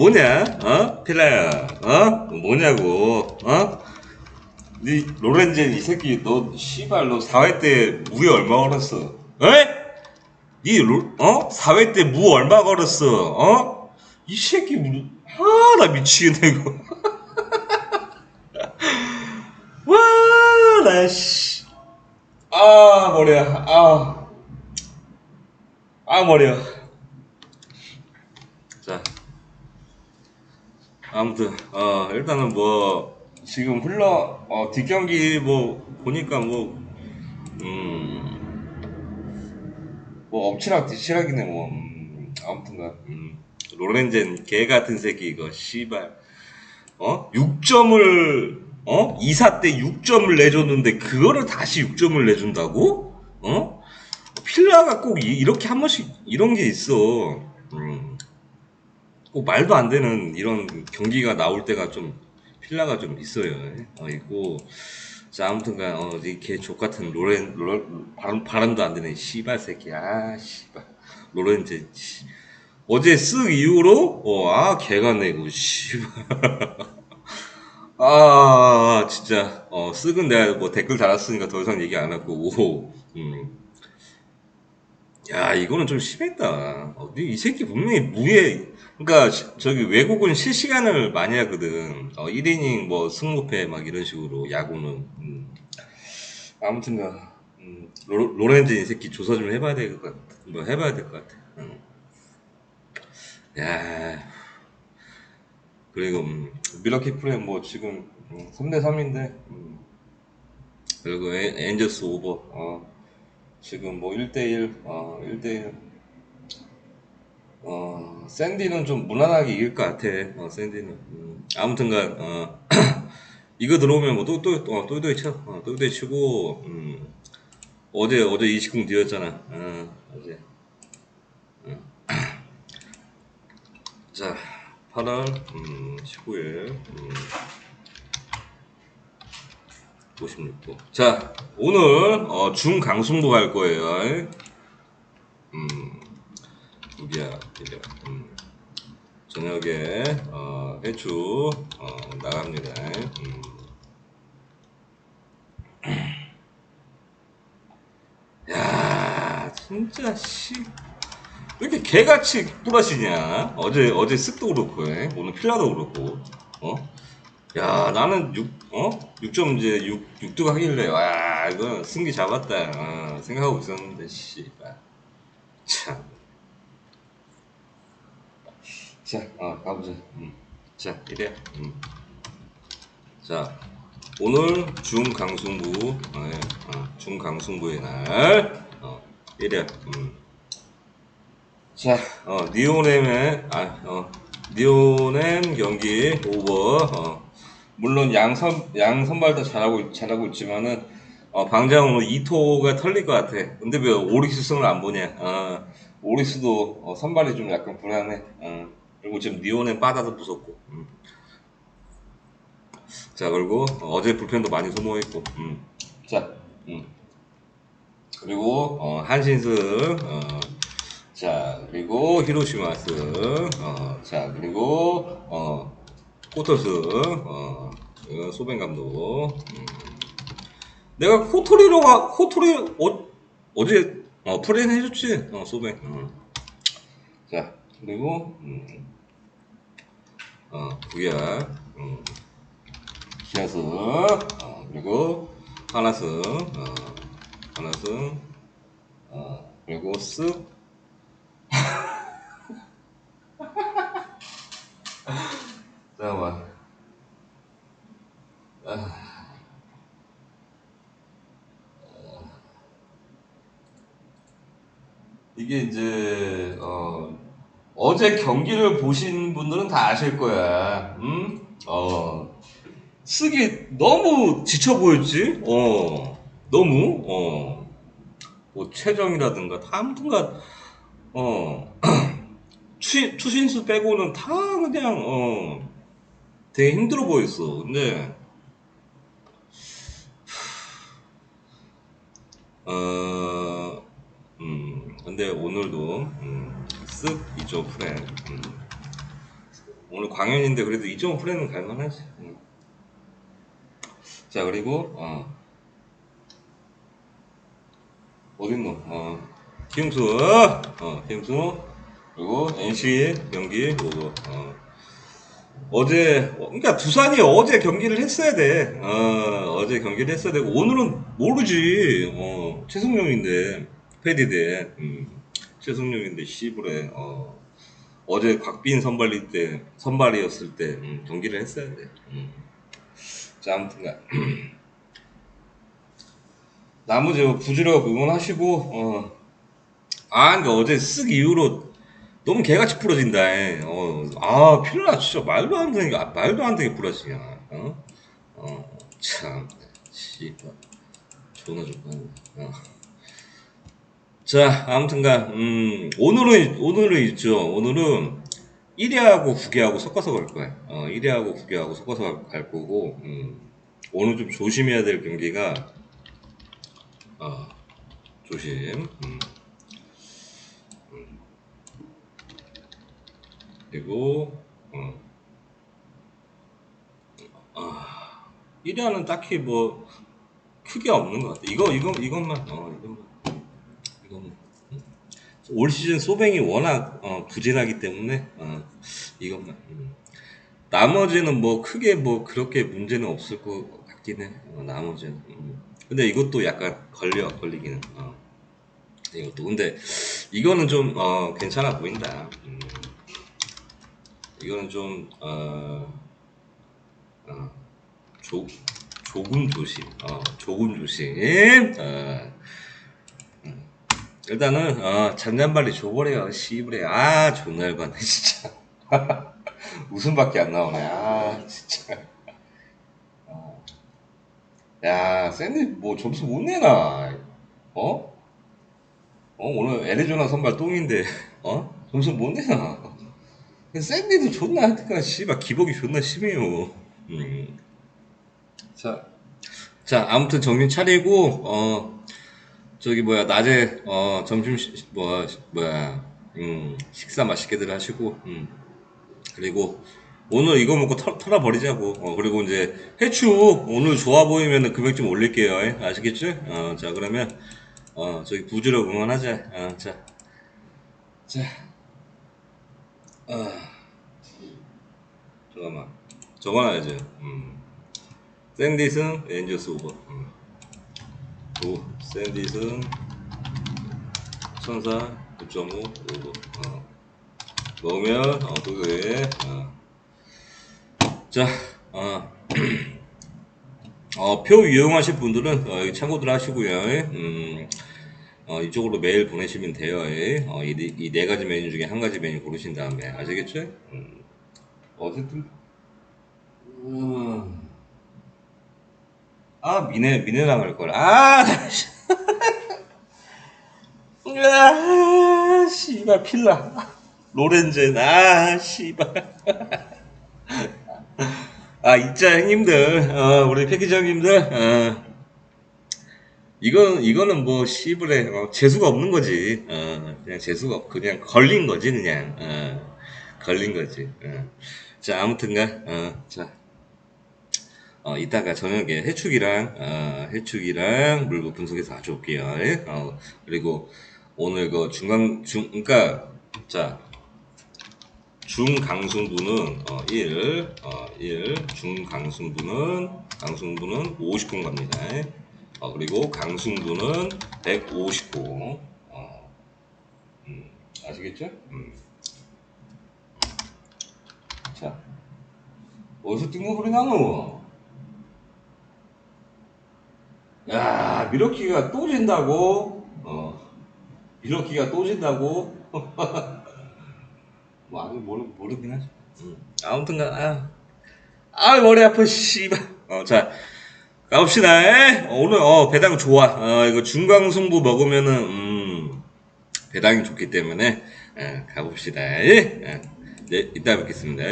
뭐냐? 어? 필라야, 어? 뭐냐고, 어? 니 로렌젠 이 새끼 너 씨발 너 4회 때 무에 얼마 걸었어? 에? 니 로, 어? 4회 때 무 얼마 걸었어? 어? 이 새끼 무, 아, 나 미치겠네 이거. 와, 나 씨. 아, 머리야. 아. 아, 머리야. 자. 아무튼 어 일단은 뭐 지금 흘러 어 뒷경기 뭐 보니까 뭐 음. 뭐 엎치락 뒤치락이네 뭐 음, 아무튼간 음, 로렌젠 개 같은 새끼 이거 씨발. 어? 6점을 어? 2사 때 6점을 내줬는데 그거를 다시 6점을 내준다고? 어? 필라가 꼭 이, 렇게한 번씩 이런 게 있어. 음. 꼭 말도 안 되는 이런 경기가 나올 때가 좀 필라가 좀 있어요. 어, 있고 자 아무튼간 어, 이개 족 같은 로렌 로, 발음 발음도 안 되는 씨발 새끼 아 씨발 로렌제 씨. 어제 쓱 이후로 어아 개같네 이거 씨발 아 진짜 어 쓱은 내가 뭐 댓글 달았으니까 더 이상 얘기 안 하고 오, 음. 야 이거는 좀 심했다. 어, 이 새끼 분명히 무에 그러니까 시- 저기 외국은 실시간을 많이 하거든. 어, 1이닝 뭐 승무패 막 이런 식으로 야구는. 음. 아무튼가 음, 로, 로렌즈 이 새끼 조사 좀 해봐야 될 것 같아. 뭐 해봐야 될 것 같아. 음. 야 그리고 음, 미러키 프레임 뭐 지금 음, 3대 3인데 그리고 엔- 엔저스 오버 어, 지금 뭐 1대1 어, 1대1 어, 샌디는 좀 무난하게 이길 것 같아. 어, 샌디는. 음, 아무튼간, 어, 이거 들어오면 뭐 또, 또, 어, 또이또이 쳐. 어, 또이또이 치고, 음, 어제, 어제 20금 뛰었잖아. 어, 어제. 어. 자, 8월, 음, 19일, 음, 56도. 자, 오늘, 어, 중강승부 갈 거예요. 음, 우리야, 우리야. 음. 저녁에 어, 해주 어, 나갑니다. 음. 야, 진짜 씨. 왜 이렇게 개같이 뿌라시냐? 어제 어제 쓱도 그렇고, 예? 오늘 필라도 그렇고, 어? 야, 나는 6, 어? 6점 이제 6, 6등 하길래, 와, 이거 승기 잡았다, 어, 생각하고 있었는데, 씨발. 참. 자, 어, 가보자. 음. 자, 이래. 음. 자, 오늘 중강승부, 어, 예, 어, 중강승부의 날, 어, 이래. 음. 자, 어, 니오넴의, 아, 어, 니오넴 경기 오버, 어, 물론 양 선, 양 선발 다 잘하고, 잘하고 있지만은, 어, 방장으로 이토가 털릴 것 같아. 근데 왜 오릭스성을 안 보냐? 어, 오릭스도 어, 선발이 좀 약간 불안해. 어, 그리고 지금 니오넴 빠다도 무섭고. 음. 자, 그리고 어제 불펜도 많이 소모했고. 음. 자, 음. 그리고 어, 한신승, 어, 자, 그리고 히로시마스, 어, 자, 그리고 어, 코터스, 어, 소벤 감독. 음. 내가 코토리로 가, 코토리 어, 어제 어, 프레인 해줬지, 어, 소벤. 어. 자, 그리고 음, 어, VR, 음, 기아스, 어, 그리고 하나스, 어, 하나스, 어, 그리고 쓱. 잠깐만. 아. 이게 이제 어, 어제 경기를 보신 분들은 다 아실 거야. 음? 어. 쓰기 너무 지쳐 보였지? 어. 너무 어. 뭐 최정이라든가 다 아무튼가 어. 추, 추신수 빼고는 다 그냥 어. 되게 힘들어 보였어. 근데 어. 음. 근데 오늘도 음, 쓱 이죠 프렌. 음. 광현인데 그래도 2.5 플레이는 갈만하지. 음. 자 그리고 어 어딨노? 어 김수 어 김수 그리고 NC 경기 요거 어. 어제 그러니까 두산이 어제 경기를 했어야 돼. 어, 어제 경기를 했어야 되고 오늘은 모르지. 어, 최승용인데 패디대 음, 최승용인데 시부레 어, 어제 곽빈 선발일 때 선발이었을 때 음, 경기를 했어야 돼. 음. 자 아무튼간 나머지 뭐 부지런히 응원하시고 어. 아 그러니까 어제 쓱 이후로 너무 개같이 부러진다. 에. 어, 아, 필라 진짜 말도 안 되게, 아, 말도 안 되게 부러지냐. 어? 어, 참. 씨발. 존나 좋네. 어. 자, 아무튼간, 음, 오늘은, 오늘은 있죠. 오늘은 1회하고 9회하고 섞어서 갈 거야. 어, 1회하고 9회하고 섞어서 갈, 갈 거고, 음, 오늘 좀 조심해야 될 경기가, 어, 조심. 음. 그리고 어. 아, 1위는 딱히 뭐 크게 없는 것 같아. 이거 이거 이것만 어 이것만 음. 올 시즌 소뱅이 워낙 어, 부진하기 때문에 어, 이것만 음. 나머지는 뭐 크게 뭐 그렇게 문제는 없을 것 같긴 해. 어, 나머지는. 음. 근데 이것도 약간 걸려 걸리기는. 어. 이것도 근데 이거는 좀 어, 괜찮아 보인다. 음. 이거는 좀, 어, 어, 조, 조금 조심, 어, 조금 조심, 어, 음. 일단은, 어, 잔잔발리 줘버려요, 씨부래. 아, 존나 열받네, 진짜. 웃음밖에 안 나오네, 아, 진짜. 어. 야, 샌디 뭐 점수 못 내나, 어? 어, 오늘 애리조나 선발 똥인데, 어? 점수 못 내나. 샌디도 존나 하여튼간 씨발 기복이 존나 심해요. 음. 자, 자 아무튼 정신 차리고 어 저기 뭐야 낮에 어 점심 시, 뭐 뭐야 음 식사 맛있게들 하시고 음 그리고 오늘 이거 먹고 털, 털어 버리자고 어 그리고 이제 해축 오늘 좋아 보이면 금액 좀 올릴게요 예? 아시겠죠? 어 자 그러면 어 저기 부지런 응원하자 어 자 자. 아, 잠깐만. 적어놔야지. 음. 샌디슨, 엔저스 오버. 음. 오, 샌디슨, 천사, 9.5, 오버. 어. 먹으면, 어, 그거에, 어. 자, 어. 어, 표 이용하실 분들은, 어, 참고들 하시고요. 음. 어, 이쪽으로 메일 보내시면 돼요. 예. 어, 이, 네- 이네 가지 메뉴 중에 한 가지 메뉴 고르신 다음에 아시겠죠? 음. 어쨌든 음. 아 미네 미네랑 할 걸. 아, 나 씨. 아, 씨발 필라. 로렌젠. 아, 씨발. 아, 이자 형님들, 어, 우리 패키지 형님들, 어, 이건 이거는 뭐 씨부레 어, 재수가 없는 거지. 어, 그냥 재수가 없, 그냥 걸린 거지 그냥. 어, 걸린 거지. 어. 자 아무튼가 어, 자. 어, 이따가 저녁에 해축이랑 어, 해축이랑 물부 분석해서 가져올게요. 예? 어, 그리고 오늘 그 중강 중 그러니까 자 중강승부는 어, 1, 어, 1 중강승부는 강승부는 50분 갑니다. 어, 그리고 강승부는 159. 어, 음, 아시겠죠? 음. 자, 어디서 뜬거 소리 나노? 야, 미러키가 또 진다고? 어, 미러키가 또 진다고? 뭐, 아직 모르, 모르긴 하죠. 음. 아무튼, 아, 아, 머리 아파, 씨발. 어, 자. 에? 어, 오늘 어 배당 좋아. 어 이거 중강승부 먹으면은 음 배당이 좋기 때문에 에, 가봅시다. 예? 에, 네, 이따 뵙겠습니다.